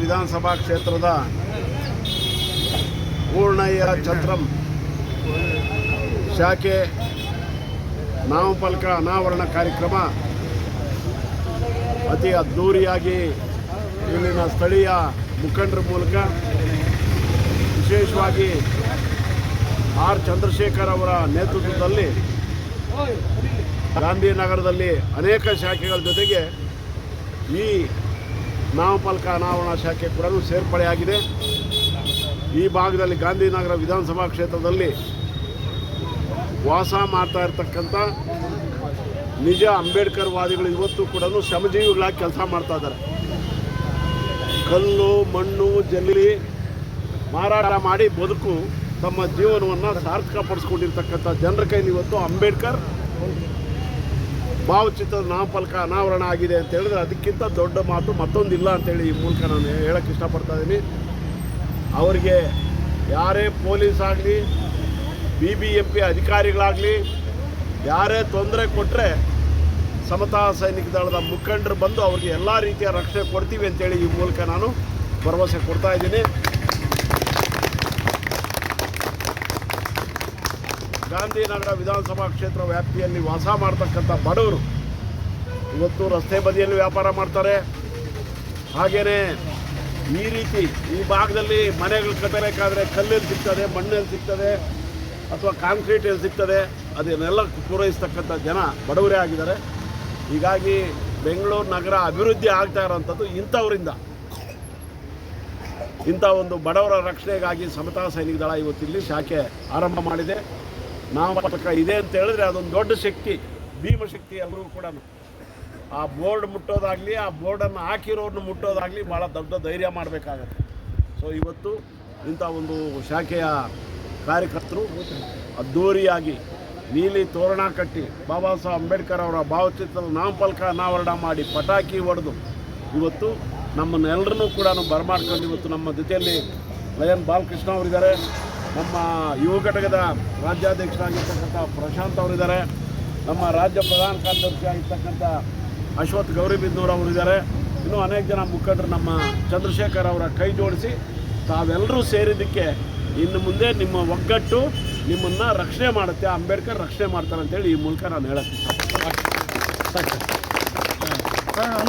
ವಿಧಾನಸಭಾ ಕ್ಷೇತ್ರದ ಪೂರ್ಣಯ್ಯ ಛತ್ರಂ. ಶಾಖೆ ನಾಮಫಲಕ ಅನಾವರಣ ಕಾರ್ಯಕ್ರಮ. ಅತಿ ಅದ್ಧೂರಿಯಾಗಿ ಇಲ್ಲಿನ ಸ್ಥಳೀಯ ಮುಖಂಡರ ಮೂಲಕ ವಿಶೇಷವಾಗಿ ಆರ್ ಚಂದ್ರಶೇಖರ್ ಅವರ ನೇತೃತ್ವದಲ್ಲಿ ಗಾಂಧಿನಗರದಲ್ಲಿ ಅನೇಕ ಶಾಖೆಗಳ ಜೊತೆಗೆ ಈ ನಾಮಫಲಕ ಅನಾವರಣ ಶಾಖೆ ಕೂಡ ಸೇರ್ಪಡೆಯಾಗಿದೆ. ಈ ಭಾಗದಲ್ಲಿ ಗಾಂಧಿನಗರ ವಿಧಾನಸಭಾ ಕ್ಷೇತ್ರದಲ್ಲಿ ವಾಸ ಮಾಡ್ತಾ ಇರ್ತಕ್ಕಂಥ ನಿಜ ಅಂಬೇಡ್ಕರ್ ವಾದಿಗಳು ಇವತ್ತು ಕೂಡ ಶ್ರಮಜೀವಿಗಳಾಗಿ ಕೆಲಸ ಮಾಡ್ತಾ ಇದ್ದಾರೆ. ಕಲ್ಲು, ಮಣ್ಣು, ಜಲ್ಲಿ ಮಾರಾಟ ಮಾಡಿ ಬದುಕು ತಮ್ಮ ಜೀವನವನ್ನು ಸಾರ್ಥಕಪಡಿಸ್ಕೊಂಡಿರ್ತಕ್ಕಂಥ ಜನರ ಕೈಲಿ ಇವತ್ತು ಅಂಬೇಡ್ಕರ್ ಭಾವಚಿತ್ರದ ನಾಮಫಲಕ ಅನಾವರಣ ಆಗಿದೆ ಅಂತ ಹೇಳಿದ್ರೆ ಅದಕ್ಕಿಂತ ದೊಡ್ಡ ಮಾತು ಮತ್ತೊಂದಿಲ್ಲ ಅಂತೇಳಿ ಈ ಮೂಲಕ ನಾನು ಹೇಳಕ್ಕೆ ಇಷ್ಟಪಡ್ತಾ ಇದ್ದೀನಿ ಅವರಿಗೆ ಯಾರೇ ಪೊಲೀಸ್ ಆಗಲಿ ಬಿ ಬಿ ಎಂ ಪಿ ಅಧಿಕಾರಿಗಳಾಗಲಿ, ಯಾರೇ ತೊಂದರೆ ಕೊಟ್ಟರೆ ಸಮತಾ ಸೈನಿಕ ದಳದ ಮುಖಂಡರು ಬಂದು ಅವ್ರಿಗೆ ಎಲ್ಲ ರೀತಿಯ ರಕ್ಷಣೆ ಕೊಡ್ತೀವಿ ಅಂತೇಳಿ ಈ ಮೂಲಕ ನಾನು ಭರವಸೆ ಕೊಡ್ತಾ ಇದ್ದೀನಿ ಗಾಂಧಿನಗರ ವಿಧಾನಸಭಾ ಕ್ಷೇತ್ರ ವ್ಯಾಪ್ತಿಯಲ್ಲಿ ವಾಸ ಮಾಡ್ತಕ್ಕಂಥ ಬಡವರು ಇವತ್ತು ರಸ್ತೆ ಬದಿಯಲ್ಲಿ ವ್ಯಾಪಾರ ಮಾಡ್ತಾರೆ. ಹಾಗೆಯೇ ಈ ರೀತಿ ಈ ಭಾಗದಲ್ಲಿ ಮನೆಗಳು ಕಟ್ಟಬೇಕಾದ್ರೆ ಕಲ್ಲಲ್ಲಿ ಸಿಗ್ತದೆ, ಮಣ್ಣಲ್ಲಿ ಸಿಗ್ತದೆ ಅಥವಾ ಕಾಂಕ್ರೀಟಲ್ಲಿ ಸಿಗ್ತದೆ. ಅದನ್ನೆಲ್ಲ ಪೂರೈಸ್ತಕ್ಕಂಥ ಜನ ಬಡವರೇ ಆಗಿದ್ದಾರೆ. ಹೀಗಾಗಿ ಬೆಂಗಳೂರು ನಗರ ಅಭಿವೃದ್ಧಿ ಆಗ್ತಾ ಇರೋವಂಥದ್ದು ಇಂಥವರಿಂದ. ಇಂಥ ಒಂದು ಬಡವರ ರಕ್ಷಣೆಗಾಗಿ ಸಮತಾ ಸೈನಿಕ ದಳ ಇವತ್ತಿಲ್ಲಿ ಶಾಖೆ ಆರಂಭ ಮಾಡಿದೆ. ನಾಮಪಲಕ ಇದೆ ಅಂತ ಹೇಳಿದ್ರೆ ಅದೊಂದು ದೊಡ್ಡ ಶಕ್ತಿ ಭೀಮಶಕ್ತಿ ಎಲ್ಲರಿಗೂ ಕೂಡ. ಆ ಬೋರ್ಡ್ ಮುಟ್ಟೋದಾಗಲಿ, ಆ ಬೋರ್ಡನ್ನು ಹಾಕಿರೋರನ್ನ ಮುಟ್ಟೋದಾಗಲಿ ಭಾಳ ದೊಡ್ಡ ಧೈರ್ಯ ಮಾಡಬೇಕಾಗತ್ತೆ. ಸೊ ಇವತ್ತು ಇಂಥ ಒಂದು ಶಾಖೆಯ ಕಾರ್ಯಕರ್ತರು ಅದ್ಧೂರಿಯಾಗಿ ನೀಲಿ ತೋರಣ ಕಟ್ಟಿ ಬಾಬಾ ಸಾಹೇಬ್ ಅಂಬೇಡ್ಕರ್ ಅವರ ಭಾವಚಿತ್ರದ ನಾಮಫಲಕ ಅನಾವರಣ ಮಾಡಿ ಪಟಾಕಿ ಹೊಡೆದು ಇವತ್ತು ನಮ್ಮನ್ನೆಲ್ಲರನ್ನೂ ಕೂಡ ಬರಮಾಡ್ಕೊಂಡು ಇವತ್ತು ನಮ್ಮ ಜೊತೆಯಲ್ಲಿ ಲಯನ್ ಬಾಲಕೃಷ್ಣ ಅವರಿದ್ದಾರೆ. ನಮ್ಮ ಯುವ ಘಟಕದ ರಾಜ್ಯಾಧ್ಯಕ್ಷರಾಗಿರ್ತಕ್ಕಂಥ ಪ್ರಶಾಂತ್ ಅವರಿದ್ದಾರೆ. ನಮ್ಮ ರಾಜ್ಯ ಪ್ರಧಾನ ಕಾರ್ಯದರ್ಶಿ ಆಗಿರ್ತಕ್ಕಂಥ ಅಶ್ವಥ್ ಗೌರಿಬಿದ್ದೂರ್ ಅವರಿದ್ದಾರೆ. ಇನ್ನೂ ಅನೇಕ ಜನ ಮುಖಂಡರು ನಮ್ಮ ಚಂದ್ರಶೇಖರ್ ಅವರ ಕೈ ಜೋಡಿಸಿ ತಾವೆಲ್ಲರೂ ಸೇರಿದ್ದಕ್ಕೆ ಇನ್ನು ಮುಂದೆ ನಿಮ್ಮ ಒಗ್ಗಟ್ಟು ನಿಮ್ಮನ್ನು ರಕ್ಷಣೆ ಮಾಡುತ್ತೆ, ಅಂಬೇಡ್ಕರ್ ರಕ್ಷಣೆ ಮಾಡ್ತಾರೆ ಅಂತೇಳಿ ಈ ಮೂಲಕ ನಾನು ಸಾಕು. ಸರ್ ಹಾಂ